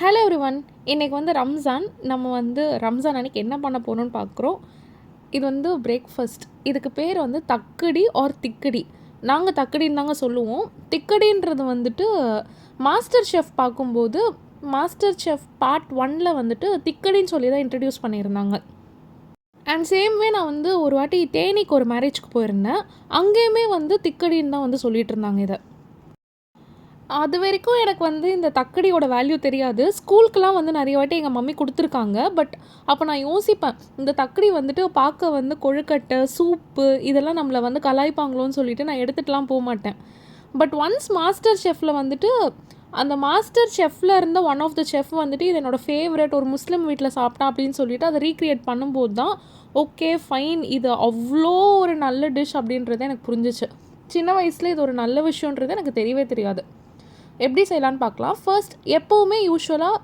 Hello every one இன்றைக்கி வந்து ரம்ஜான். நம்ம வந்து ரம்ஜான் அன்றைக்கி என்ன பண்ண போகணும்னு பார்க்குறோம் இது வந்து பிரேக்ஃபாஸ்ட் இதுக்கு பேர் வந்து தக்கடி ஆர் திக்கடி. நாங்கள் தக்கடின்னு தாங்க சொல்லுவோம். திக்கடின்றது வந்துட்டு மாஸ்டர் ஷெஃப் பார்க்கும்போது மாஸ்டர் ஷெஃப் பார்ட் ஒனில் வந்துட்டு திக்கடின்னு சொல்லி தான் இன்ட்ரடியூஸ் பண்ணியிருந்தாங்க. அண்ட் சேம்வே நான் வந்து ஒரு வாட்டி தேனிக்கு ஒரு மேரேஜ்க்கு போயிருந்தேன். அங்கேயுமே வந்து திக்கடின்னு தான் வந்து சொல்லிகிட்டு இருந்தாங்க இதை. அது வரைக்கும் எனக்கு வந்து இந்த தக்கடியோட வேல்யூ தெரியாது. ஸ்கூலுக்கெலாம் வந்து நிறைய வாட்டி எங்கள் மம்மி கொடுத்துருக்காங்க. பட் அப்போ நான் யோசிப்பேன் இந்த தக்கடி வந்துட்டு பார்க்க வந்து கொழுக்கட்டை சூப்பு இதெல்லாம் நம்மளை வந்து கலாய்ப்பாங்களோன்னு சொல்லிட்டு நான் எடுத்துகிட்டுலாம் போக மாட்டேன். பட் ஒன்ஸ் மாஸ்டர் ஷெஃப்பில் வந்துட்டு அந்த மாஸ்டர் ஷெஃப்பில் இருந்த ஒன் ஆஃப் த செஃப் வந்துட்டு இது என்னோடய ஃபேவரட் ஒரு முஸ்லீம் வீட்டில் சாப்பிட்டா அப்படின்னு சொல்லிட்டு அதை ரீக்ரியேட் பண்ணும்போது தான் ஓகே ஃபைன் இது அவ்வளோ ஒரு நல்ல டிஷ் அப்படின்றது எனக்கு புரிஞ்சிச்சு. சின்ன வயசில் இது ஒரு நல்ல விஷயன்றது எனக்கு தெரியவே தெரியாது. எப்படி செய்யலான்னு பார்க்கலாம். ஃபர்ஸ்ட் எப்போவுமே யூஸ்வலாக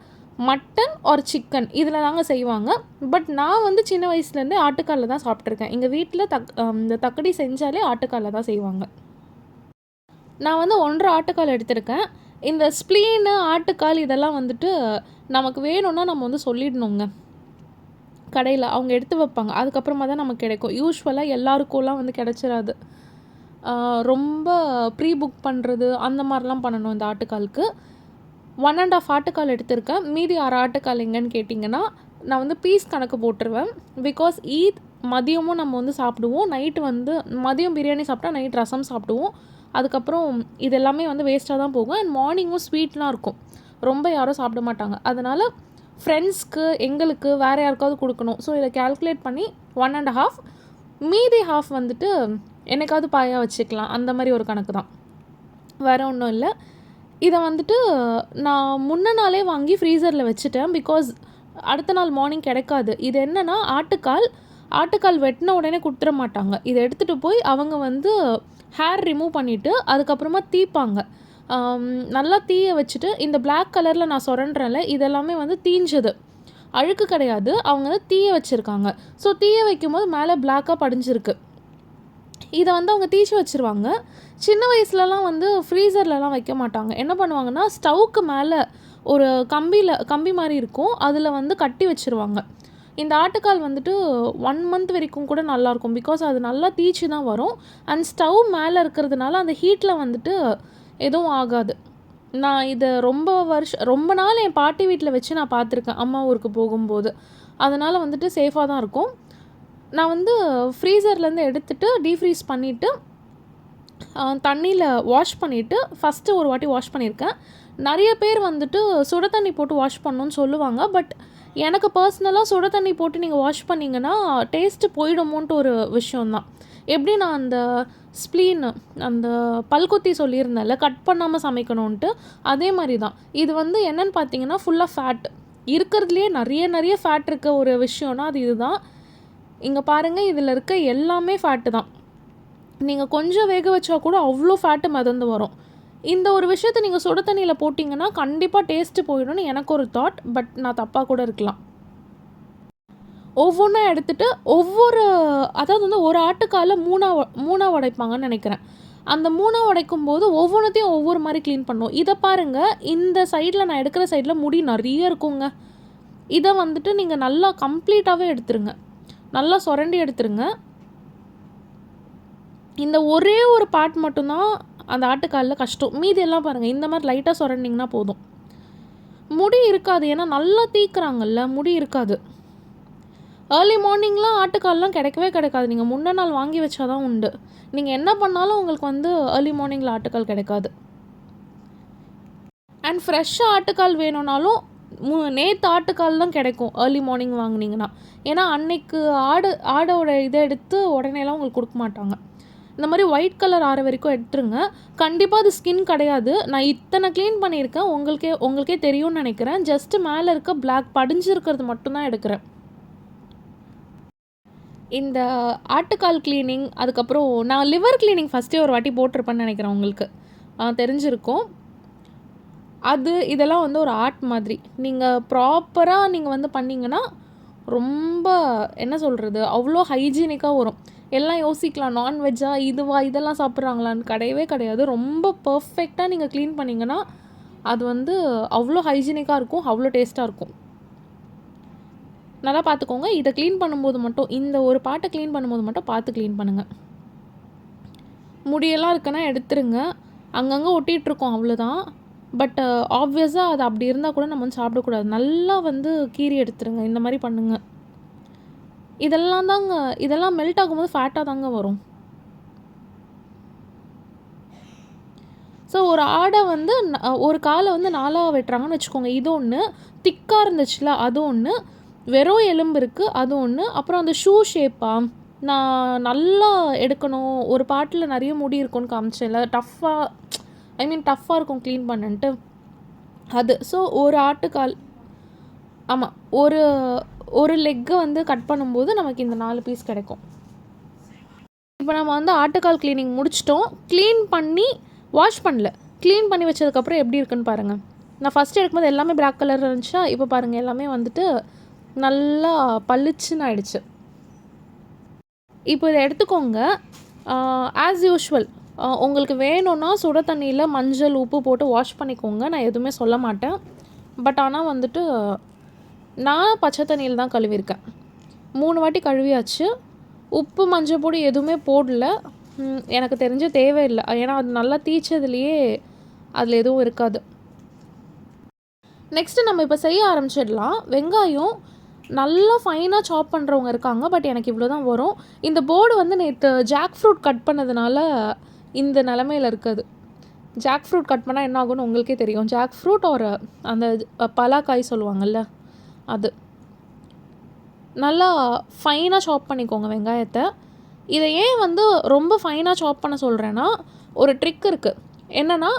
மட்டன் ஆர் சிக்கன் இதில் தாங்க செய்வாங்க. பட் நான் வந்து சின்ன வயசுலேருந்தே ஆட்டுக்காலில் தான் சாப்பிட்ருக்கேன் எங்கள் வீட்டில் தக் இந்த தக்கடி செஞ்சாலே ஆட்டுக்காலில் தான் செய்வாங்க. நான் வந்து ஒன்றரை ஆட்டுக்கால் எடுத்திருக்கேன். இந்த ஸ்ப்ளீனு ஆட்டுக்கால் இதெல்லாம் வந்துட்டு நமக்கு வேணும்னா நம்ம வந்து சொல்லிடணுங்க. கடையில் அவங்க எடுத்து வைப்பாங்க. அதுக்கப்புறமா தான் நமக்கு கிடைக்கும். யூஸ்வலாக எல்லாருக்கும்லாம் வந்து கிடச்சிடாது ரொம்ப ப்ரீ புக் பண்ணுறது அந்த மாதிரிலாம் பண்ணணும் இந்த ஆட்டுக்காலுக்கு. ஒன் அண்ட் ஆஃப் ஆட்டுக்கால் எடுத்திருக்கேன். மீதி ஆறு ஆட்டுக்கால் எங்கன்னு கேட்டிங்கன்னா நான் வந்து பீஸ் கணக்கு போட்டுருவேன். பிகாஸ் ஈத் மதியமும் நம்ம வந்து சாப்பிடுவோம். நைட்டு வந்து மதியம் பிரியாணி சாப்பிட்டா நைட் ரசம் சாப்பிடுவோம். அதுக்கப்புறம் இது எல்லாமே வந்து வேஸ்ட்டாக தான் போகும். அண்ட் மார்னிங்கும் ஸ்வீட்லாம் இருக்கும். ரொம்ப யாரும் சாப்பிட மாட்டாங்க. அதனால் ஃப்ரெண்ட்ஸ்க்கு எங்களுக்கு வேறு யாருக்காவது கொடுக்கணும். ஸோ இதை கேல்குலேட் பண்ணி ஒன் அண்ட் ஹாஃப் மீதி ஹாஃப் வந்துட்டு என்னைக்காவது பாயா வச்சுக்கலாம். அந்த மாதிரி ஒரு கணக்கு தான். வேறு ஒன்றும் இல்லை. இதை வந்துட்டு நான் முன்ன நாளே வாங்கி ஃப்ரீசரில் வச்சுட்டேன். பிகாஸ் அடுத்த நாள் மார்னிங் கிடைக்காது. இது என்னென்னா ஆட்டுக்கால் ஆட்டுக்கால் வெட்டின உடனே கொடுத்துட மாட்டாங்க. இதை எடுத்துகிட்டு போய் அவங்க வந்து ஹேர் ரிமூவ் பண்ணிவிட்டு அதுக்கப்புறமா தீப்பாங்க. நல்லா தீய வச்சுட்டு இந்த பிளாக் கலரில் நான் சுரண்டுறேன்ல இதெல்லாமே வந்து தீஞ்சது. அழுக்கு கிடையாது. அவங்க வந்து தீய வச்சுருக்காங்க. ஸோ தீய வைக்கும்போது மேலே பிளாக்காக படிஞ்சிருக்கு. இதை வந்து அவங்க தீச்சு வச்சுருவாங்க. சின்ன வயசுலலாம் வந்து ஃப்ரீசர்லலாம் வைக்க மாட்டாங்க. என்ன பண்ணுவாங்கன்னா ஸ்டவ்வுக்கு மேலே ஒரு கம்பியில் கம்பி மாதிரி இருக்கும். அதில் வந்து கட்டி வச்சுருவாங்க. இந்த ஆட்டுக்கால் வந்துட்டு ஒன் மந்த் வரைக்கும் கூட நல்லாயிருக்கும் பிகாஸ் அது நல்லா தீச்சு தான் வரும். அண்ட் ஸ்டவ் மேலே இருக்கிறதுனால அந்த ஹீட்டில் வந்துட்டு எதுவும் ஆகாது. நான் இதை ரொம்ப வருஷம் ரொம்ப நாள் என் பாட்டி வீட்டில் வச்சு நான் பார்த்துருக்கேன். அம்மா ஊருக்கு போகும்போது. அதனால் வந்துட்டு சேஃபாக தான் இருக்கும். நான் வந்து ஃப்ரீசர்லேருந்து எடுத்துகிட்டு டீஃப்ரீஸ் பண்ணிவிட்டு தண்ணியில் வாஷ் பண்ணிவிட்டு ஃபஸ்ட்டு ஒரு வாட்டி வாஷ் பண்ணியிருக்கேன். நிறைய பேர் வந்துட்டு சுட தண்ணி போட்டு வாஷ் பண்ணணும்னு சொல்லுவாங்க பட் எனக்கு பர்சனலாக சுட தண்ணி போட்டு நீங்கள் வாஷ் பண்ணிங்கன்னா டேஸ்ட்டு போயிடுமோன்ட்டு ஒரு விஷயந்தான் எப்படி நான் அந்த ஸ்ப்ளீன் அந்த பல்குத்தி சொல்லியிருந்தேன்ல கட் பண்ணாமல் சமைக்கணுன்ட்டு அதே மாதிரி தான் இது வந்து என்னென்னு பார்த்தீங்கன்னா ஃபுல்லாக ஃபேட் இருக்கிறதுலே நிறைய நிறைய ஃபேட் இருக்க ஒரு விஷயம்னா அது இதுதான். இங்கே பாருங்கள் இதில் இருக்க எல்லாமே ஃபேட்டு தான். நீங்கள் கொஞ்சம் வேக வச்சா கூட அவ்வளோ ஃபேட்டு மிதந்து வரும். இந்த ஒரு விஷயத்த நீங்கள் சுட தண்ணியில் போட்டிங்கன்னா கண்டிப்பாக டேஸ்ட்டு போயிடும்னு எனக்கு ஒரு தாட் பட் நான் தப்பாக கூட இருக்கலாம். ஒவ்வொன்றா எடுத்துகிட்டு ஒவ்வொரு அதாவது வந்து ஒரு ஆட்டுக்கால மூணாக மூணாக உடைப்பாங்கன்னு நினைக்கிறேன். அந்த மூணாக உடைக்கும் போது ஒவ்வொன்றத்தையும் ஒவ்வொரு மாதிரி க்ளீன் பண்ணும் இதை பாருங்கள் இந்த சைடில் நான் எடுக்கிற சைடில் முடி நிறைய இருக்குங்க. இதை வந்துட்டு நீங்கள் நல்லா கம்ப்ளீட்டாகவே எடுத்துருங்க. நல்லா சுரண்டி எடுத்துருங்க. இந்த ஒரே ஒரு பார்ட் மட்டும்தான் அந்த ஆட்டுக்காலில் கஷ்டம். மீதி எல்லாம் பாருங்கள் இந்த மாதிரி லைட்டாக சுரண்டிங்கன்னா போதும். முடி இருக்காது ஏன்னா நல்லா தீக்குறாங்கல்ல முடி இருக்காது. ஏர்லி மார்னிங்லாம் ஆட்டுக்கால்லாம் கிடைக்கவே கிடைக்காது. நீங்கள் முன்ன நாள் வாங்கி வச்சா தான் உண்டு. நீங்கள் என்ன பண்ணாலும் உங்களுக்கு வந்து ஏர்லி மார்னிங்கில் ஆட்டுக்கால் கிடைக்காது. அண்ட் ஃப்ரெஷ்ஷாக ஆட்டுக்கால் வேணும்னாலும் மு நேற்று ஆட்டுக்கால் தான் கிடைக்கும். ஏர்லி மார்னிங் வாங்கினீங்கன்னா. ஏன்னா அன்னைக்கு ஆடு ஆடோட இதை எடுத்து உடனேலாம் உங்களுக்கு கொடுக்க மாட்டாங்க. இந்த மாதிரி ஒயிட் கலர் ஆற வரைக்கும் எடுத்துருங்க. கண்டிப்பாக அது ஸ்கின் கிடையாது. நான் இத்தனை க்ளீன் பண்ணியிருக்கேன். உங்களுக்கே உங்களுக்கே தெரியும்னு நினைக்கிறேன். ஜஸ்ட்டு மேலே இருக்க பிளாக் படிஞ்சிருக்கிறது மட்டும்தான் எடுக்கிறேன். இந்த ஆட்டுக்கால் க்ளீனிங் அதுக்கப்புறம் நான் லிவர் கிளீனிங் ஃபஸ்ட்டே ஒரு வாட்டி போட்டிருப்பேன்னு நினைக்கிறேன் உங்களுக்கு. தெரிஞ்சிருக்கும். அது இதெல்லாம் வந்து ஒரு ஆர்ட் மாதிரி. நீங்கள் ப்ராப்பராக நீங்கள் வந்து பண்ணிங்கன்னா ரொம்ப என்ன சொல்கிறது அவ்வளோ ஹைஜீனிக்காக வரும். எல்லாம் யோசிக்கலாம் நான்வெஜ்ஜா இதுவா இதெல்லாம் சாப்பிட்றாங்களான்னு. கிடையவே கிடையாது. ரொம்ப பர்ஃபெக்டாக நீங்கள் க்ளீன் பண்ணிங்கன்னா அது வந்து அவ்வளோ ஹைஜீனிக்காக இருக்கும் அவ்வளோ டேஸ்ட்டாக இருக்கும். நல்லா பார்த்துக்கோங்க இதை க்ளீன் பண்ணும்போது மட்டும் இந்த ஒரு பாட்டை க்ளீன் பண்ணும்போது மட்டும் பார்த்து க்ளீன் பண்ணுங்கள் முடியெல்லாம் இருக்குன்னா எடுத்துருங்க. அங்கங்கே ஒட்டிகிட்ருக்கோம் அவ்வளோதான் பட் uh, ஆப்வியஸாக அது அப்படி இருந்தால் கூட நம்ம வந்து சாப்பிடக்கூடாது நல்லா வந்து கீறி எடுத்துருங்க. இந்த மாதிரி பண்ணுங்கள் இதெல்லாம் தாங்க இதெல்லாம் மெல்ட் ஆகும்போது ஃபேட்டாக தாங்க வரும். ஸோ ஒரு ஆடை வந்து ஒரு காலை வந்து நாலாக வெட்டுறாங்கன்னு வச்சுக்கோங்க. இது ஒன்று திக்காக இருந்துச்சுல அது ஒன்று வெறும் எலும்பு இருக்குது அது ஒன்று அப்புறம் அந்த ஷூ ஷேப்பாக நான் நல்லா எடுக்கணும். ஒரு பாட்டில் நிறைய முடி இருக்கும்னு காமிச்சேன்ல. டஃப்பாக ஐ மீன் டஃப்பாக இருக்கும் க்ளீன் பண்ணன்ட்டு. அது ஸோ ஒரு ஆட்டுக்கால் ஆமாம் ஒரு ஒரு லெக்கை வந்து கட் பண்ணும்போது நமக்கு இந்த நாலு பீஸ் கிடைக்கும். இப்போ நம்ம வந்து ஆட்டுக்கால் க்ளீனிங் முடிச்சிட்டோம். க்ளீன் பண்ணி வாஷ் பண்ணல. க்ளீன் பண்ணி வச்சதுக்கப்புறம் எப்படி இருக்குன்னு பாருங்கள் நான் ஃபஸ்ட்டு எடுக்கும்போது எல்லாமே பிளாக் கலர் இருந்துச்சா இப்போ பாருங்கள் எல்லாமே வந்துட்டு நல்லா பளிச்சுன்னு ஆயிடுச்சு. இப்போ இதை எடுத்துக்கோங்க. ஆஸ் யூஷுவல் உங்களுக்கு வேணும்னா சுட தண்ணியில் மஞ்சள் உப்பு போட்டு வாஷ் பண்ணிக்கோங்க. நான் எதுவுமே சொல்ல மாட்டேன். பட் ஆனால் வந்துட்டு நான் பச்சை தண்ணியில் தான் கழுவியிருக்கேன். மூணு வாட்டி கழுவியாச்சு. உப்பு மஞ்சள் பொடி எதுவுமே போடல. எனக்கு தெரிஞ்ச தேவையில்லை. ஏன்னா அது நல்லா தீச்சதுலேயே அதில் எதுவும் இருக்காது. நெக்ஸ்ட்டு நம்ம இப்போ செய்ய ஆரம்பிச்சிடலாம். வெங்காயம் நல்லா ஃபைனாக சாப் பண்ணுறவங்க இருக்காங்க. பட் எனக்கு இவ்வளோ தான் வரும். இந்த போர்டு வந்து நேற்று ஜாக் ஃப்ரூட் கட் பண்ணதுனால இந்த நிலமையில இருக்குது. ஜாக் ஃப்ரூட் கட் பண்ணால் என்ன ஆகும்னு உங்களுக்கே தெரியும். ஜாக் ஃப்ரூட் ஒரு அந்த பலாக்காய் சொல்லுவாங்கல்ல அது. நல்லா ஃபைனாக சாப் பண்ணிக்கோங்க வெங்காயத்தை. இதை ஏன் வந்து ரொம்ப ஃபைனாக சாப் பண்ண சொல்கிறேன்னா ஒரு ட்ரிக் இருக்குது என்னென்னா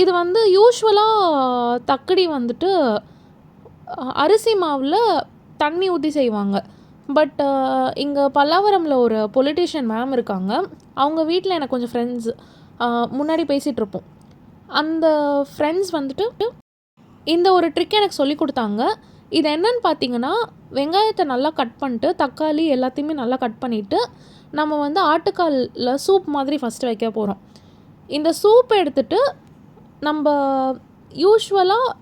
இது வந்து யூஸ்வலாக தக்கடி வந்துட்டு அரிசி மாவில் தண்ணி ஊற்றி செய்வாங்க. பட் இங்கே பல்லாவரமில் ஒரு பொலிட்டீஷியன் மேம் இருக்காங்க. அவங்க வீட்டில் எனக்கு கொஞ்சம் ஃப்ரெண்ட்ஸ் முன்னாடி பேசிகிட்டு இருப்போம் அந்த ஃப்ரெண்ட்ஸ் வந்துட்டு இந்த ஒரு ட்ரிக் எனக்கு சொல்லி கொடுத்தாங்க. இது என்னன்னு பார்த்தீங்கன்னா வெங்காயத்தை நல்லா கட் பண்ணிட்டு தக்காளி எல்லாத்தையுமே நல்லா கட் பண்ணிவிட்டு நம்ம வந்து ஆட்டுக்காலில் சூப் மாதிரி ஃபஸ்ட்டு வைக்க போகிறோம் இந்த சூப் எடுத்துட்டு நம்ம யூஸ்வலாக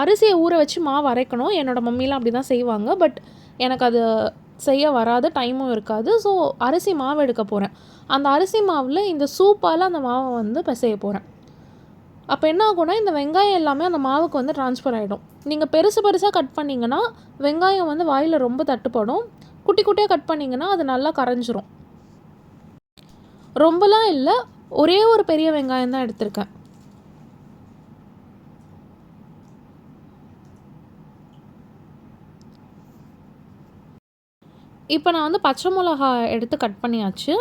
அரிசியை ஊற வச்சு மாவு அரைக்கணும். என்னோடய மம்மிலாம் அப்படி தான் செய்வாங்க. பட் எனக்கு அது செய்ய வராது டைமும் இருக்காது. ஸோ அரிசி மாவு எடுக்க போகிறேன் அந்த அரிசி மாவில் இந்த சூப்பால் அந்த மாவை வந்து பிசைய போகிறேன் அப்போ என்ன ஆகும்னா இந்த வெங்காயம் எல்லாமே அந்த மாவுக்கு வந்து ட்ரான்ஸ்ஃபர் ஆகிடும் நீங்கள் பெருசு பெருசாக கட் பண்ணிங்கன்னா வெங்காயம் வந்து வாயில் ரொம்ப தட்டுப்படும். குட்டி குட்டியாக கட் பண்ணிங்கன்னா அது நல்லா கரைஞ்சிரும். ரொம்பலாம் இல்லை ஒரே ஒரு பெரிய வெங்காயம் தான் எடுத்திருக்கேன். இப்போ நான் வந்து பச்சை மிளகா எடுத்து கட் பண்ணியாச்சு.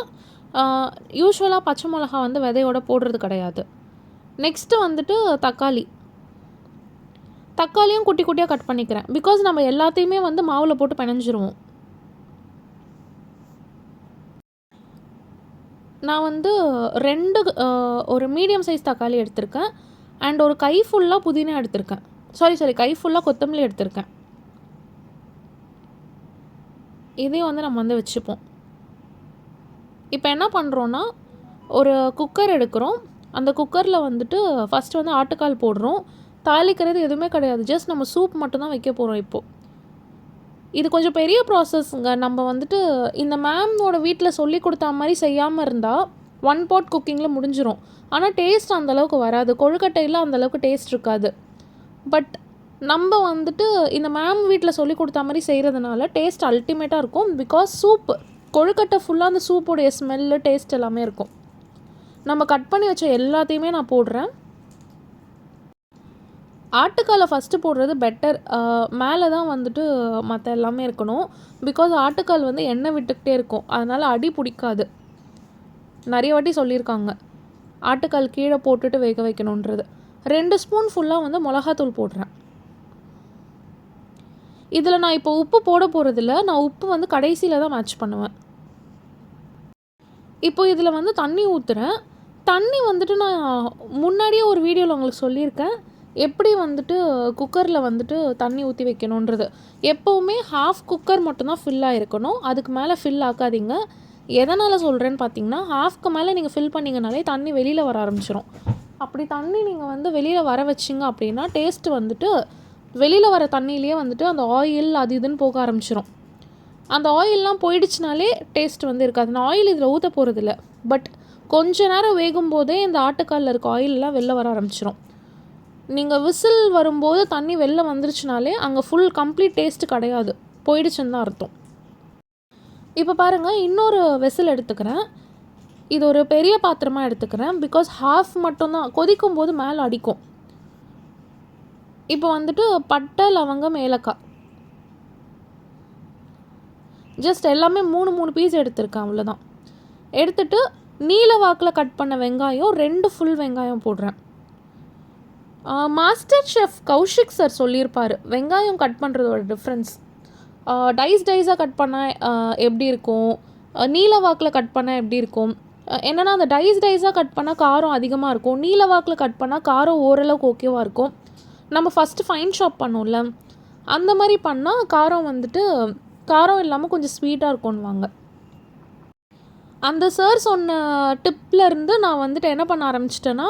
யூஸ்வலாக பச்சை மிளகா வந்து விதையோட போடுறது கிடையாது. நெக்ஸ்ட்டு வந்துட்டு தக்காளி. தக்காளியும் குட்டி குட்டியாக கட் பண்ணிக்கிறேன். பிகாஸ் நம்ம எல்லாத்தையுமே வந்து மாவில் போட்டு பிணைஞ்சிருவோம். நான் வந்து ரெண்டு ஒரு மீடியம் சைஸ் தக்காளி எடுத்திருக்கேன். அண்ட் ஒரு கை ஃபுல்லாக புதினா எடுத்திருக்கேன். சாரி சாரி கை ஃபுல்லாக கொத்தமல்லி எடுத்திருக்கேன். இதையும் வந்து நம்ம வந்து வச்சுப்போம். இப்போ என்ன பண்ணுறோன்னா ஒரு குக்கர் எடுக்கிறோம். அந்த குக்கரில் வந்துட்டு ஃபஸ்ட்டு வந்து ஆட்டுக்கால் போடுறோம். தாளிக்கிறது எதுவுமே கிடையாது. ஜஸ்ட் நம்ம சூப் மட்டும்தான் வைக்க போகிறோம் இப்போது இது கொஞ்சம் பெரிய ப்ராசஸ்ங்க நம்ம வந்துட்டு இந்த மேமோட வீட்டில் சொல்லி கொடுத்த மாதிரி செய்யாமல் இருந்தால் ஒன் பாட் குக்கிங்கில் முடிஞ்சிடும் ஆனால் டேஸ்ட் அந்தளவுக்கு வராது. கொழுக்கட்டையில் அந்தளவுக்கு டேஸ்ட் இருக்காது. பட் நம்ம வந்துட்டு இந்த மேம் வீட்டில் சொல்லி கொடுத்த மாதிரி செய்கிறதுனால டேஸ்ட் அல்டிமேட்டாக இருக்கும். பிகாஸ் சூப் கொழுக்கட்டை ஃபுல்லாக அந்த சூப்போடைய ஸ்மெல்லு டேஸ்ட் எல்லாமே இருக்கும். நம்ம கட் பண்ணி வச்ச எல்லாத்தையுமே நான் போடுறேன். ஆட்டுக்காலை ஃபஸ்ட்டு போடுறது பெட்டர் மேலே தான் வந்துட்டு மற்ற எல்லாமே இருக்கணும். பிகாஸ் ஆட்டுக்கால் வந்து எண்ணெய் விட்டுக்கிட்டே இருக்கும். அதனால் அடி பிடிக்காது. நிறைய வாட்டி சொல்லியிருக்காங்க. ஆட்டுக்கால் கீழே போட்டுட்டு வேக வைக்கணுன்றது. ரெண்டு ஸ்பூன் ஃபுல்லாக வந்து மிளகாத்தூள் போடுறேன். இதில் நான் இப்போ உப்பு போட போகிறதில்ல நான் உப்பு வந்து கடைசியில் தான் மேட்ச் பண்ணுவேன். இப்போ இதில் வந்து தண்ணி ஊற்றுறேன் தண்ணி வந்துட்டு நான் முன்னாடியே ஒரு வீடியோவில் உங்களுக்கு சொல்லியிருக்கேன். எப்படி வந்துட்டு குக்கரில் வந்துட்டு தண்ணி ஊற்றி வைக்கணுன்றது. எப்போவுமே ஹாஃப் குக்கர் மட்டும்தான் ஃபில் ஆகிருக்கணும் அதுக்கு மேலே ஃபில் ஆக்காதீங்க. எதனால் சொல்கிறேன்னு பார்த்தீங்கன்னா ஹாஃப்க்கு மேலே நீங்கள் ஃபில் பண்ணிங்கனாலே தண்ணி வெளியில் வர ஆரம்பிச்சிடும் அப்படி தண்ணி நீங்கள் வந்து வெளியில் வர வச்சிங்க அப்படின்னா டேஸ்ட்டு வந்துட்டு வெளியில் வர தண்ணியிலேயே வந்துட்டு அந்த ஆயில் அது இதுன்னு போக ஆரம்பிச்சிரும். அந்த ஆயிலெலாம் போயிடுச்சுனாலே டேஸ்ட் வந்து இருக்காது. அந்த ஆயில் இதில் ஊற்ற போகிறதில்ல பட் கொஞ்ச நேரம் வேகும் போதே இந்த ஆட்டுக்காலில் இருக்க ஆயிலெலாம் வெளில வர ஆரம்பிச்சிரும். நீங்கள் விசில் வரும்போது தண்ணி வெளில வந்துருச்சுனாலே அங்கே ஃபுல் கம்ப்ளீட் டேஸ்ட்டு கிடையாது. போயிடுச்சுன்னு தான் அர்த்தம். இப்போ பாருங்கள் இன்னொரு வெசில் எடுத்துக்கிறேன். இது ஒரு பெரிய பாத்திரமாக எடுத்துக்கிறேன். பிகாஸ் ஹாஃப் மட்டும்தான் கொதிக்கும் போது மேலே அடிக்கும். இப்போ வந்துட்டு பட்டை லவங்கம் ஏலக்காய். ஜஸ்ட் எல்லாமே மூணு மூணு பீஸ் எடுத்திருக்கேன் அவ்வளோதான் எடுத்துட்டு நீல வாக்கில் கட் பண்ண வெங்காயம் ரெண்டு ஃபுல் வெங்காயம் போடுறேன். மாஸ்டர் ஷெஃப் கௌஷிக் சார் சொல்லியிருப்பார் வெங்காயம் கட் பண்ணுறதோட டிஃப்ரென்ஸ் டைஸ் டைஸாக கட் பண்ணால் எப்படி இருக்கும்? நீல வாக்கில் கட் பண்ணால் எப்படி இருக்கும்? என்னென்னா அந்த டைஸ் டைஸாக கட் பண்ணால் காரம் அதிகமாக இருக்கும். நீல வாக்கில் கட் பண்ணால் காரம் ஓரளவுக்கு ஓகேவாக இருக்கும். நம்ம ஃபஸ்ட்டு ஃபைன் ஷாப் பண்ணோம்ல அந்த மாதிரி பண்ணால் காரம் வந்துட்டு காரம் இல்லாமல் கொஞ்சம் ஸ்வீட்டாக இருக்கும்னுவாங்க. அந்த சார் சொன்ன டிப்லேருந்து நான் வந்துட்டு என்ன பண்ண ஆரம்பிச்சிட்டேன்னா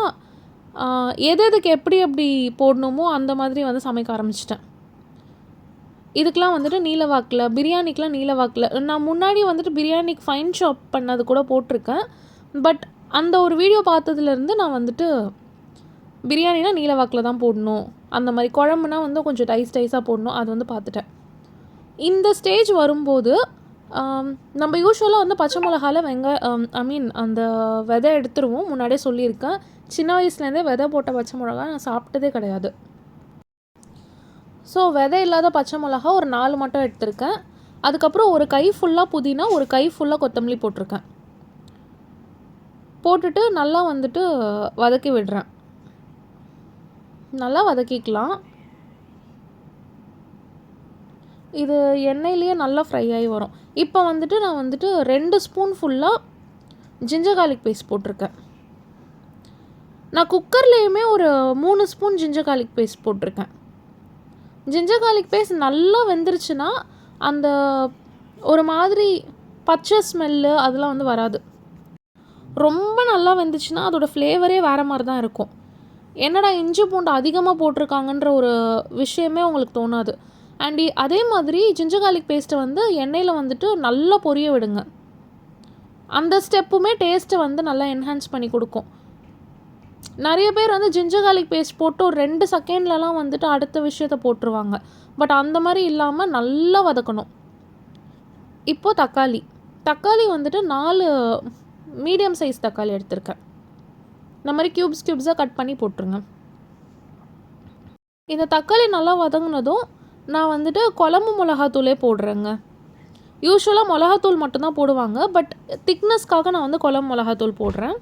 எது எதுக்கு எப்படி எப்படி போடணுமோ அந்த மாதிரி வந்து சமைக்க ஆரம்பிச்சிட்டேன். இதுக்கெலாம் வந்துட்டு நீலவாக்கில் பிரியாணிக்கெலாம் நீலவாக்கில் நான் முன்னாடி வந்துட்டு பிரியாணிக்கு ஃபைன் ஷாப் பண்ணது கூட போட்டிருக்கேன். பட் அந்த ஒரு வீடியோ பார்த்ததுலேருந்து நான் வந்துட்டு பிரியாணினா நீலவாக்கில் தான் போடணும். அந்த மாதிரி குழம்புனா வந்து கொஞ்சம் டைஸ் டைஸாக போடணும். அது வந்து பார்த்துட்டேன். இந்த ஸ்டேஜ் வரும்போது நம்ம யூஸ்வலாக வந்து பச்சை மிளகாவில் வெங்காயம் ஐ மீன் அந்த விதை எடுத்துருவோம். முன்னாடியே சொல்லியிருக்கேன். சின்ன வயசுலேருந்தே விதை போட்ட பச்சை மிளகா நான் சாப்பிட்டதே கிடையாது. ஸோ விதை இல்லாத பச்சை மிளகா ஒரு நாலு மட்டும் எடுத்திருக்கேன். அதுக்கப்புறம் ஒரு கை ஃபுல்லாக புதினா ஒரு கை ஃபுல்லாக கொத்தமல்லி போட்டிருக்கேன். போட்டுட்டு நல்லா வந்துட்டு வதக்கி விடுறேன். நல்லா வதக்கிக்கலாம். இது எண்ணெயிலேயே நல்லா ஃப்ரை ஆகி வரும். இப்போ வந்துட்டு நான் வந்துட்டு ரெண்டு ஸ்பூன் ஃபுல்லாக ஜிஞ்சர் கார்லிக் பேஸ்ட் போட்டிருக்கேன். நான் குக்கர்லேயுமே ஒரு மூணு ஸ்பூன் ஜிஞ்சர் கார்லிக் பேஸ்ட் போட்டிருக்கேன். ஜிஞ்சர் கார்லிக் பேஸ்ட் நல்லா வெந்துருச்சுன்னா அந்த ஒரு மாதிரி பச்சை ஸ்மெல்லு அதெல்லாம் வந்து வராது. ரொம்ப நல்லா வெந்துச்சுன்னா அதோடய ஃப்ளேவரே வேறு மாதிரி தான் இருக்கும். என்னடா இஞ்சி பூண்டு அதிகமாக போட்டிருக்காங்கன்ற ஒரு விஷயமே உங்களுக்கு தோணாது. அண்ட் அதே மாதிரி ஜிஞ்சர் கார்லிக் பேஸ்ட்டை வந்து எண்ணெயில் வந்துட்டு நல்லா பொரிய விடுங்க. அந்த ஸ்டெப்புமே டேஸ்ட்டை வந்து நல்லா என்ஹான்ஸ் பண்ணி கொடுக்கும். நிறைய பேர் வந்து ஜிஞ்சர் கார்லிக் பேஸ்ட் போட்டு ஒரு ரெண்டு செகண்ட்லலாம் வந்துட்டு அடுத்த விஷயத்த போட்டுருவாங்க. பட் அந்த மாதிரி இல்லாமல் நல்லா வதக்கணும். இப்போது தக்காளி. தக்காளி வந்துட்டு நாலு மீடியம் சைஸ் தக்காளி எடுத்திருக்கேன். இந்த மாதிரி க்யூப்ஸ் க்யூப்ஸாக கட் பண்ணி போட்டுருங்க. இந்த தக்காளி நல்லா வதங்கினதும் நான் வந்துட்டு குழம்பு மிளகாத்தூளே போடுறேங்க. யூஸ்வலாக மிளகாத்தூள் மட்டும்தான் போடுவாங்க பட் திக்னஸ்க்காக நான் வந்து குழம்பு மிளகாத்தூள் போடுறேன்.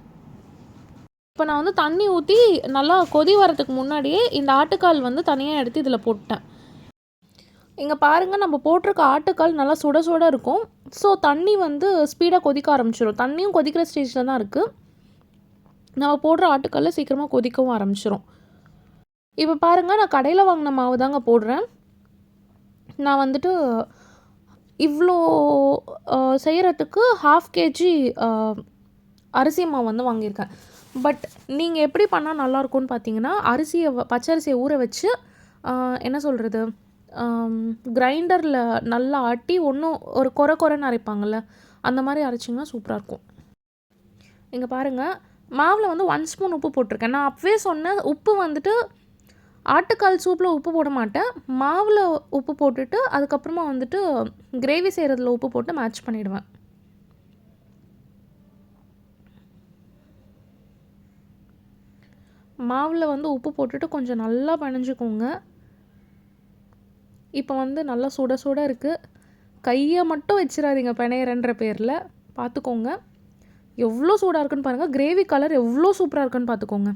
இப்போ நான் வந்து தண்ணி ஊற்றி நல்லா கொதி வரதுக்கு முன்னாடியே இந்த ஆட்டுக்கால் வந்து தனியாக எடுத்து இதில் போட்டேன். இங்கே பாருங்கள் நம்ம போட்டிருக்க ஆட்டுக்கால் நல்லா சுட சுட இருக்கும். ஸோ தண்ணி வந்து ஸ்பீடாக கொதிக்க ஆரம்பிச்சிடும் தண்ணியும் கொதிக்கிற ஸ்டேஜில் தான் இருக்குது நம்ம போடுற ஆட்டுக்கல்ல சீக்கிரமாக கொதிக்கவும் ஆரம்பிச்சிடும் இப்போ பாருங்கள் நான் கடையில் வாங்கின மாவு தாங்க போடுறேன். நான் வந்துட்டு இவ்வளோ செய்கிறதுக்கு ஹாஃப் கேஜி அரிசி மாவு வந்து வாங்கியிருக்கேன். பட் நீங்கள் எப்படி பண்ணால் நல்லாயிருக்கும்னு பார்த்தீங்கன்னா அரிசியை பச்சரிசியை ஊற வச்சு என்ன சொல்கிறது கிரைண்டரில் நல்லா ஆட்டி ஒன்றும் ஒரு குறை குறைன்னு அரைப்பாங்கள்ல அந்த மாதிரி அரைச்சிங்கன்னா சூப்பராக இருக்கும். இங்கே பாருங்கள் மாவில் வந்து ஒன் ஸ்பூன் உப்பு போட்டிருக்கேன். நான் அப்பவே சொன்னேன் உப்பு வந்துட்டு ஆட்டுக்கால் சூப்பில் உப்பு போட மாட்டேன். மாவில் உப்பு போட்டுட்டு அதுக்கப்புறமா வந்துட்டு கிரேவி செய்கிறதுல உப்பு போட்டு மேட்ச் பண்ணிவிடுவேன் மாவில் வந்து உப்பு போட்டுட்டு கொஞ்சம் நல்லா பிணைஞ்சிக்கோங்க இப்போ வந்து நல்லா சுட சுட இருக்குது கையை மட்டும் வச்சிடாதீங்க பிணையறன்ற பேரில். பார்த்துக்கோங்க எவ்வளோ சூடாக இருக்குன்னு பாருங்கள் கிரேவி கலர் எவ்வளோ சூப்பராக இருக்குன்னு பார்த்துக்கோங்க.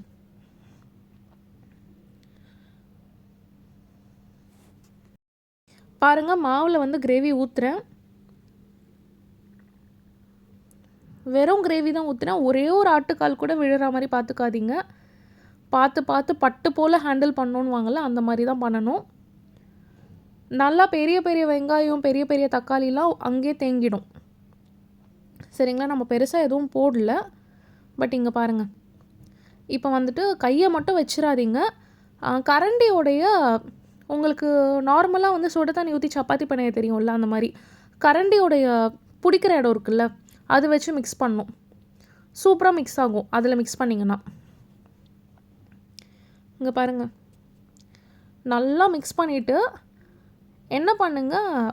பாருங்கள் மாவில் வந்து கிரேவி ஊற்றுறேன் வெறும் கிரேவி தான் ஊற்றுறேன் ஒரே ஒரு ஆட்டுக்கால் கூட விழுற மாதிரி பார்த்துக்காதீங்க. பார்த்து பார்த்து பட்டு போல் ஹேண்டில் பண்ணணுன்னு வாங்கல அந்த மாதிரி தான் பண்ணணும். நல்லா பெரிய பெரிய வெங்காயம் பெரிய பெரிய தக்காளிலாம் அங்கேயே தேங்கிடும். சரிங்களா? நம்ம பெருசாக எதுவும் போடல. பட் இங்கே பாருங்கள் இப்போ வந்துட்டு கையை மட்டும் வச்சிடாதீங்க கரண்டியோடைய உங்களுக்கு நார்மலாக வந்து சுட தண்ணி ஊற்றி சப்பாத்தி பண்ணைய தெரியும்ல அந்த மாதிரி. கரண்டியோடைய பிடிக்கிற இடம் இருக்குல்ல அது வச்சு மிக்ஸ் பண்ணும். சூப்பராக மிக்ஸ் ஆகும். அதில் மிக்ஸ் பண்ணிங்கன்னா. இங்கே பாருங்கள் நல்லா மிக்ஸ் பண்ணிவிட்டு என்ன பண்ணுங்கள்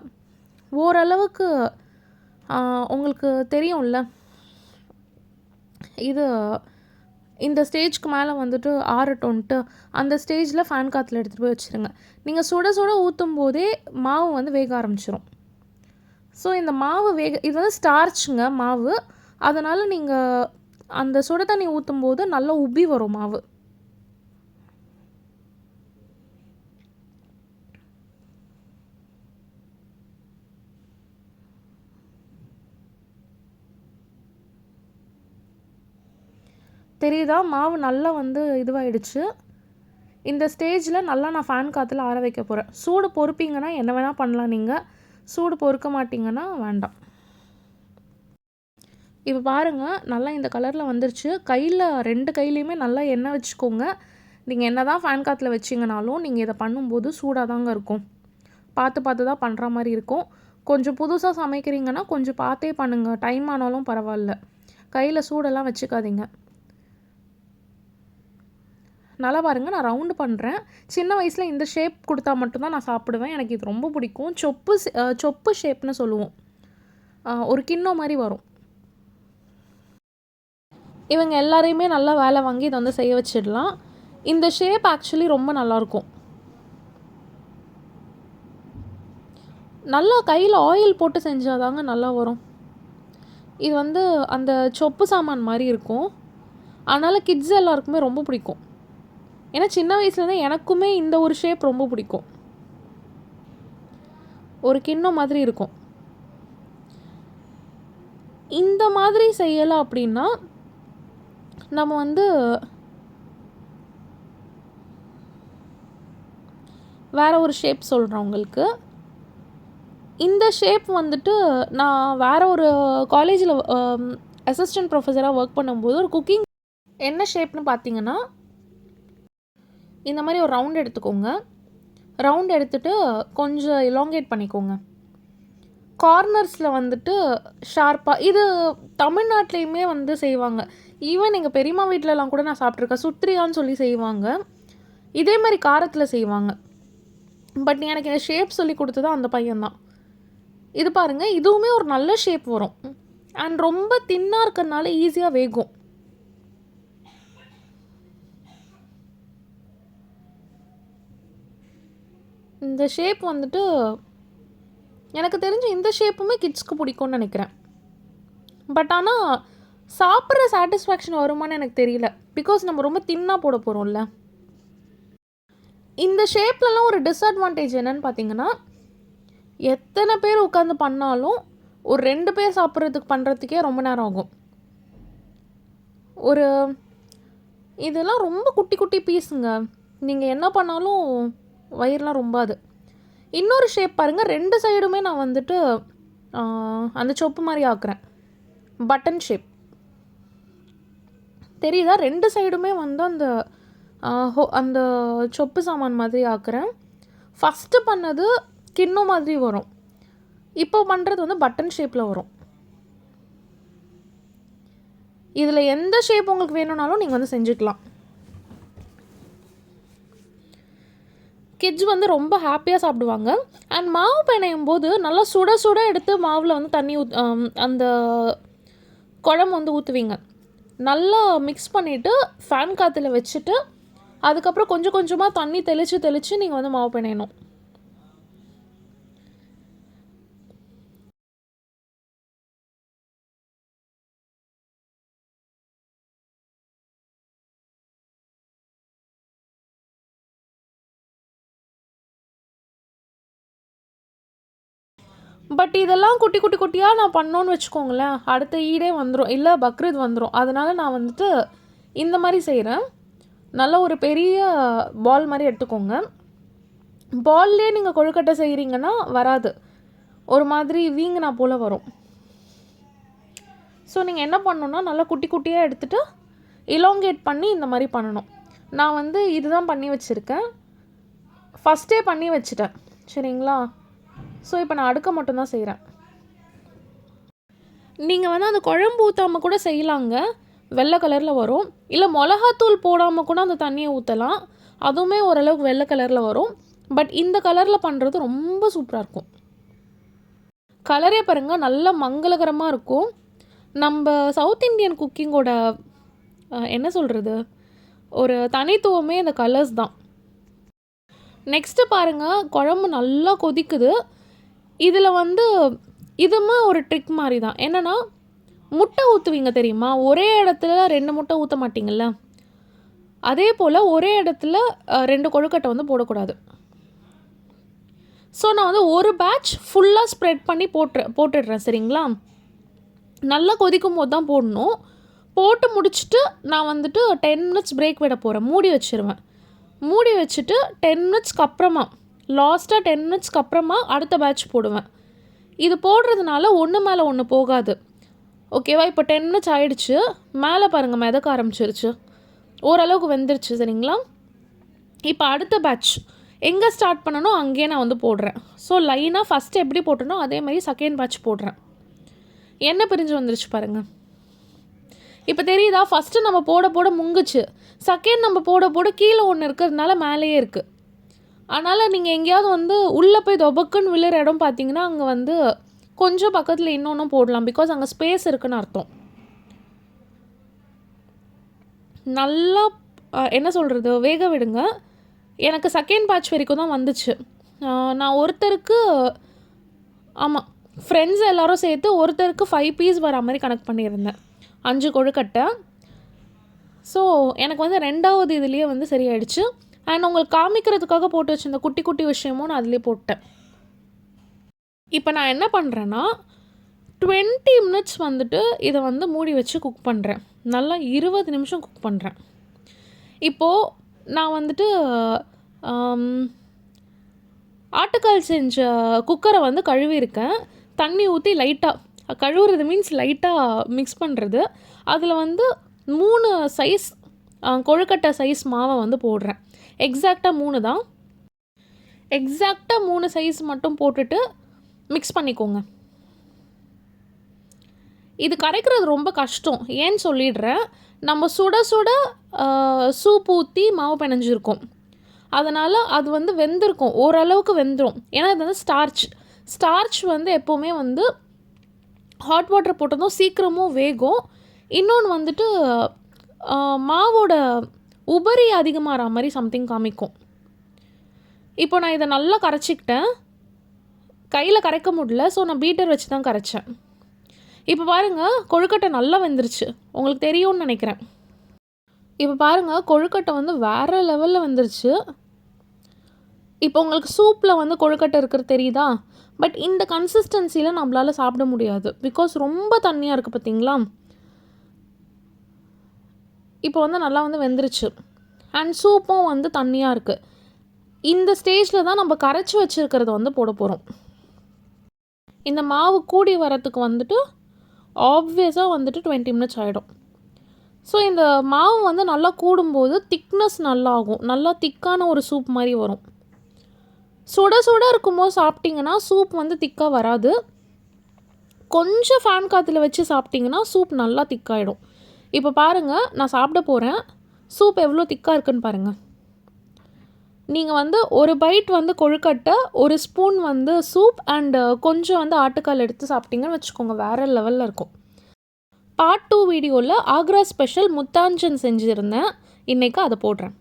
ஓரளவுக்கு உங்களுக்கு தெரியும்ல. இது இந்த ஸ்டேஜ்க்கு மேலே வந்துட்டு ஆறட்டோன்ட்டு அந்த ஸ்டேஜில் ஃபேன் காற்றுல எடுத்துகிட்டு போய் வச்சுருங்க. நீங்கள் சுட சுட ஊற்றும் போதே மாவு வந்து வேக ஆரம்பிச்சிடும் ஸோ இந்த மாவு வேக இது வந்து ஸ்டார்ச்சுங்க மாவு. அதனால் நீங்கள் அந்த சுட தண்ணி ஊற்றும் போது நல்லா உப்பி வரும் மாவு. தெரியுதா? மாவு நல்லா வந்து இதுவாகிடுச்சு இந்த ஸ்டேஜில் நல்லா நான் ஃபேன் காற்றுல ஆற வைக்க போகிறேன் சூடு பொறுப்பீங்கன்னா என்ன வேணால் பண்ணலாம் நீங்கள் சூடு பொறுக்க மாட்டீங்கன்னா வேண்டாம். இப்போ பாருங்கள் நல்லா இந்த கலரில் வந்துருச்சு. கையில் ரெண்டு கையிலையுமே நல்லா எண்ணெய் வச்சுக்கோங்க. நீங்கள் என்ன தான் ஃபேன் காற்றுல வச்சிங்கனாலும் நீங்கள் இதை பண்ணும்போது சூடாக தாங்க இருக்கும். பார்த்து பார்த்து தான் பண்ணுற மாதிரி இருக்கும். கொஞ்சம் புதுசாக சமைக்கிறீங்கன்னா கொஞ்சம் பார்த்தே பண்ணுங்கள் டைம் ஆனாலும் பரவாயில்ல. கையில் சூடெல்லாம் வச்சுக்காதீங்க. நல்லா பாருங்கள் நான் ரவுண்டு பண்ணுறேன் சின்ன வயசில் இந்த ஷேப் கொடுத்தா மட்டும்தான் நான் சாப்பிடுவேன். எனக்கு இது ரொம்ப பிடிக்கும். சொப்பு சொப்பு ஷேப்னு சொல்லுவோம். ஒரு கிண்ணம் மாதிரி வரும். இவங்க எல்லாரையுமே நல்லா வேலை வாங்கி இதை வந்து செய்ய வச்சிடலாம். இந்த ஷேப் ஆக்சுவலி ரொம்ப நல்லாயிருக்கும். நல்லா கையில் ஆயில் போட்டு செஞ்சால் தாங்க நல்லா வரும். இது வந்து அந்த சொப்பு சாமான் மாதிரி இருக்கும். அதனால் கிட்ஸ் எல்லாருக்குமே ரொம்ப பிடிக்கும். ஏன்னா சின்ன வயசுலேருந்து எனக்குமே இந்த ஒரு ஷேப் ரொம்ப பிடிக்கும். ஒரு கிண்ணம் மாதிரி இருக்கும். இந்த மாதிரி செய்யலாம் அப்படின்னா நம்ம வந்து வேறு ஒரு ஷேப் சொல்கிறேன் உங்களுக்கு. இந்த ஷேப் வந்துட்டு நான் வேறு ஒரு காலேஜில் அசிஸ்டன்ட் ப்ரொஃபஸராக ஒர்க் பண்ணும்போது ஒரு குக்கிங் என்ன ஷேப்னு பார்த்தீங்கன்னா இந்த மாதிரி ஒரு ரவுண்ட் எடுத்துக்கோங்க. ரவுண்ட் எடுத்துகிட்டு கொஞ்சம் இலாங்கேட் பண்ணிக்கோங்க. கார்னர்ஸில் வந்துட்டு ஷார்ப்பாக இது தமிழ்நாட்டிலையுமே வந்து செய்வாங்க. ஈவன் எங்கள் பெரியம்மா வீட்டிலலாம் கூட நான் சாப்பிட்ருக்கேன் சுத்ரியான்னு சொல்லி செய்வாங்க. இதே மாதிரி காரத்தில் செய்வாங்க. பட் எனக்கு இந்த ஷேப் சொல்லி கொடுத்தது அந்த பையன்தான். இது பாருங்கள் இதுவுமே ஒரு நல்ல ஷேப் வரும். அண்ட் ரொம்ப தின்னாக இருக்கிறதுனால ஈஸியாக வேகும். இந்த ஷேப் வந்துட்டு எனக்கு தெரிஞ்சு இந்த ஷேப்புமே கிட்ஸ்க்கு பிடிக்கும்னு நினைக்கிறேன். பட் ஆனால் சாப்பிட்ற சாட்டிஸ்ஃபேக்ஷன் வருமான்னு எனக்கு தெரியல. பிகாஸ் நம்ம ரொம்ப தின்னாக போட போகிறோம்ல இந்த ஷேப்லலாம் ஒரு டிஸ்அட்வான்டேஜ் என்னன்னு பார்த்தீங்கன்னா எத்தனை பேர் உட்காந்து பண்ணாலும் ஒரு ரெண்டு பேர் சாப்பிட்றதுக்கு பண்ணுறதுக்கே ரொம்ப நேரம் ஆகும். ஒரு இதெல்லாம் ரொம்ப குட்டி குட்டி பீஸுங்க நீங்கள் என்ன பண்ணாலும் வயிறுலாம் ரொம்பாது இன்னொரு ஷேப் பாருங்கள் ரெண்டு சைடுமே நான் வந்துட்டு அந்த சொப்பு மாதிரி ஆக்குறேன். பட்டன் ஷேப் தெரியுதா? ரெண்டு சைடுமே வந்து அந்த ஹோ- அந்த சொப்பு சாமான் மாதிரி ஆக்குறேன். ஃபஸ்ட்டு பண்ணது கிண்ணம் மாதிரி வரும். இப்போ பண்ணுறது வந்து பட்டன் ஷேப்பில் வரும். இதில் எந்த ஷேப் உங்களுக்கு வேணும்னாலும் நீங்கள் வந்து செஞ்சுக்கலாம். கிட்ஸ் வந்து ரொம்ப ஹாப்பியாக சாப்பிடுவாங்க. அண்ட் மாவு பிணையும் போது நல்லா சுட சுட எடுத்து மாவில் வந்து தண்ணி ஊத் அந்த குழம்பு வந்து ஊற்றுவீங்க நல்லா மிக்ஸ் பண்ணிவிட்டு ஃபேன் காற்றுல வச்சுட்டு அதுக்கப்புறம் கொஞ்சம் கொஞ்சமாக தண்ணி தெளித்து தெளித்து நீங்கள் வந்து மாவு பிணையணும் பட் இதெல்லாம் குட்டி குட்டி குட்டியாக நான் பண்ணோன்னு வச்சுக்கோங்களேன். அடுத்த ஈடே வந்துடும் இல்லை பக்ரீத் வந்துடும் அதனால் நான் வந்துட்டு இந்த மாதிரி செய்கிறேன் நல்ல ஒரு பெரிய பால் மாதிரி எடுத்துக்கோங்க. பால்லே நீங்கள் கொழுக்கட்டை செய்கிறீங்கன்னா வராது. ஒரு மாதிரி வீங்கினா போல் வரும். ஸோ நீங்கள் என்ன பண்ணணுன்னா நல்லா குட்டி குட்டியாக எடுத்துகிட்டு இலாங்கேட் பண்ணி இந்த மாதிரி பண்ணணும். நான் வந்து இதுதான் பண்ணி வச்சுருக்கேன். ஃபஸ்ட்டே பண்ணி வச்சுட்டேன். சரிங்களா? ஸோ இப்போ நான் அடுக்க மட்டும்தான் செய்கிறேன் நீங்கள் வந்து அந்த குழம்பு ஊற்றாமல் கூட செய்யலாங்க. வெள்ளை கலரில் வரும். இல்லை மிளகாத்தூள் போடாமல் கூட அந்த தண்ணியை ஊற்றலாம் அதுவுமே ஓரளவுக்கு வெள்ளை கலரில் வரும். பட் இந்த கலரில் பண்ணுறது ரொம்ப சூப்பராக இருக்கும். கலரே பாருங்கள் நல்லா மங்களகரமாக இருக்கும். நம்ம சவுத் இந்தியன் குக்கிங்கோட என்ன சொல்கிறது ஒரு தனித்துவமே இந்த கலர்ஸ் தான். நெக்ஸ்ட்டு பாருங்கள் குழம்பு நல்லா கொதிக்குது. இதில் வந்து இதுமே ஒரு ட்ரிக் மாதிரி தான். என்னென்னா முட்டை ஊற்றுவீங்க தெரியுமா? ஒரே இடத்துல ரெண்டு முட்டை ஊற்ற மாட்டிங்கள்ல அதே போல் ஒரே இடத்துல ரெண்டு கொழுக்கட்டை வந்து போடக்கூடாது. ஸோ நான் வந்து ஒரு பேட்ச் ஃபுல்லாக ஸ்ப்ரெட் பண்ணி போட்டு போட்டுடுறேன் சரிங்களா? நல்லா கொதிக்கும் போது தான் போடணும். போட்டு முடிச்சுட்டு நான் வந்துட்டு டென் மினிட்ஸ் பிரேக் விட போகிறேன் மூடி வச்சுருவேன். மூடி வச்சுட்டு டென் மினிட்ஸ்க்கு அப்புறமா லாஸ்ட்டாக டென் மினிட்ஸ்க்கு அப்புறமா அடுத்த பேட்ச் போடுவேன். இது போடுறதுனால ஒன்று மேலே ஒன்று போகாது. ஓகேவா? இப்போ டென் மினிட்ஸ் ஆகிடுச்சு மேலே பாருங்கள் மிதக்க ஆரம்பிச்சிருச்சு. ஓரளவுக்கு வெந்துருச்சு சரிங்களா? இப்போ அடுத்த பேட்ச். எங்கே ஸ்டார்ட் பண்ணணும் அங்கேயே நான் வந்து போடுறேன். ஸோ லைனாக ஃபஸ்ட்டு எப்படி போட்டனோ அதே மாதிரி செகண்ட் பேட்ச் போடுறேன். என்ன பிரிஞ்சு வந்துருச்சு பாருங்கள் இப்போ தெரியுதா? ஃபஸ்ட்டு நம்ம போட போட முங்குச்சு. செகண்ட் நம்ம போட போட கீழே ஒன்று இருக்கிறதுனால மேலேயே இருக்குது அதனால் நீங்கள் எங்கேயாவது வந்து உள்ளே போய் தொபக்குன்னு விழுற இடம் பார்த்தீங்கன்னா அங்கே வந்து கொஞ்சம் பக்கத்தில் இன்னொன்றும் போடலாம். பிகாஸ் அங்கே ஸ்பேஸ் இருக்குன்னு அர்த்தம். நல்லா என்ன சொல்கிறது வேக விடுங்க. எனக்கு செகண்ட் பேட்ச் வரைக்கும் தான் வந்துச்சு. நான் ஒருத்தருக்கு ஆமாம் ஃப்ரெண்ட்ஸ் எல்லோரும் சேர்த்து ஒருத்தருக்கு ஃபைவ் பீஸ் வர மாதிரி கனெக்ட் பண்ணியிருந்தேன். அஞ்சு கொழுக்கட்டை. ஸோ எனக்கு வந்து ரெண்டாவது இதுலேயே வந்து சரியாயிடுச்சு. அண்ட் உங்களுக்கு காமிக்கிறதுக்காக போட்டு வச்சுருந்த குட்டி குட்டி விஷயமும் நான் அதிலே போட்டேன். இப்போ நான் என்ன பண்ணுறேன்னா டுவெண்ட்டி மினிட்ஸ் வந்துட்டு இதை வந்து மூடி வச்சு குக் பண்ணுறேன் நல்லா இருபது நிமிஷம் குக் பண்ணுறேன் இப்போது நான் வந்துட்டு ஆட்டுக்கால் செஞ்ச குக்கரை வந்து கழுவியிருக்கேன். தண்ணி ஊற்றி லைட்டாக கழுவுறது மீன்ஸ் லைட்டாக மிக்ஸ் பண்ணுறது அதில் வந்து மூணு சைஸ் கொழுக்கட்டை சைஸ் மாவை வந்து போடுறேன். எக்ஸாக்டாக மூணு தான். எக்ஸாக்டாக மூணு சைஸ் மட்டும் போட்டுட்டு மிக்ஸ் பண்ணிக்கோங்க. இது கரைக்கிறது ரொம்ப கஷ்டம். ஏன்னு சொல்லிடுறேன்? நம்ம சுட சுட சூப் ஊற்றி மாவு பிணைஞ்சிருக்கோம். அதனால் அது வந்து வெந்திருக்கும். ஓரளவுக்கு வெந்துடும் ஏன்னா இது வந்து ஸ்டார்ச் ஸ்டார்ச் வந்து எப்போவுமே வந்து ஹாட் வாட்டர் போட்டதும் சீக்கிரமும் வேகும். இன்னொன்று வந்துட்டு மாவோட உபரி அதிகமாகிற மாதிரி சம்திங் காமிக்கும். இப்போ நான் இதை நல்லா கரைச்சிக்கிட்டேன். கையில் கரைக்க முடியல ஸோ நான் பீட்டர் வச்சு தான் கரைச்சேன். இப்போ பாருங்கள் கொழுக்கட்டை நல்லா வந்துருச்சு. உங்களுக்கு தெரியும்னு நினைக்கிறேன். இப்போ பாருங்கள் கொழுக்கட்டை வந்து வேறு லெவலில் வந்துருச்சு. இப்போ உங்களுக்கு சூப்பில் வந்து கொழுக்கட்டை இருக்கிறது தெரியுதா? பட் இந்த கன்சிஸ்டன்சியில் நம்மளால் சாப்பிட முடியாது. பிகாஸ் ரொம்ப தண்ணியாக இருக்குது பார்த்தீங்களா? இப்போ வந்து நல்லா வந்து வெந்துருச்சு. அண்ட் சூப்பும் வந்து தண்ணியாக இருக்குது இந்த ஸ்டேஜில் தான் நம்ம கரைச்சி வச்சுருக்கிறத வந்து போட போகிறோம் இந்த மாவு கூடி வரத்துக்கு வந்துட்டு ஆப்வியஸாக வந்துட்டு டுவெண்ட்டி மினிட்ஸ் ஆகிடும் ஸோ இந்த மாவு வந்து நல்லா கூடும்போது திக்னஸ் நல்லா ஆகும் நல்லா திக்கான ஒரு சூப் மாதிரி வரும். சுட சுட இருக்கும்போது சாப்பிட்டிங்கன்னா சூப் வந்து திக்காக வராது. கொஞ்சம் ஃபேன் காற்றுல வச்சு சாப்பிட்டிங்கன்னா சூப் நல்லா திக்காயிடும் இப்போ பாருங்கள் நான் சாப்பிட போகிறேன் சூப் எவ்வளோ திக்காக இருக்குன்னு பாருங்கள் நீங்கள் வந்து ஒரு பைட் வந்து கொழுக்கட்டை ஒரு ஸ்பூன் வந்து சூப் அண்டு கொஞ்சம் வந்து ஆட்டுக்கால் எடுத்து சாப்பிட்டீங்கன்னு வச்சுக்கோங்க வேறு லெவலில் இருக்கும். பார்ட் டூ வீடியோவில் ஆக்ரா ஸ்பெஷல் முத்தாஞ்சன் செஞ்சுருந்தேன். இன்றைக்கி அதை போடுறேன்.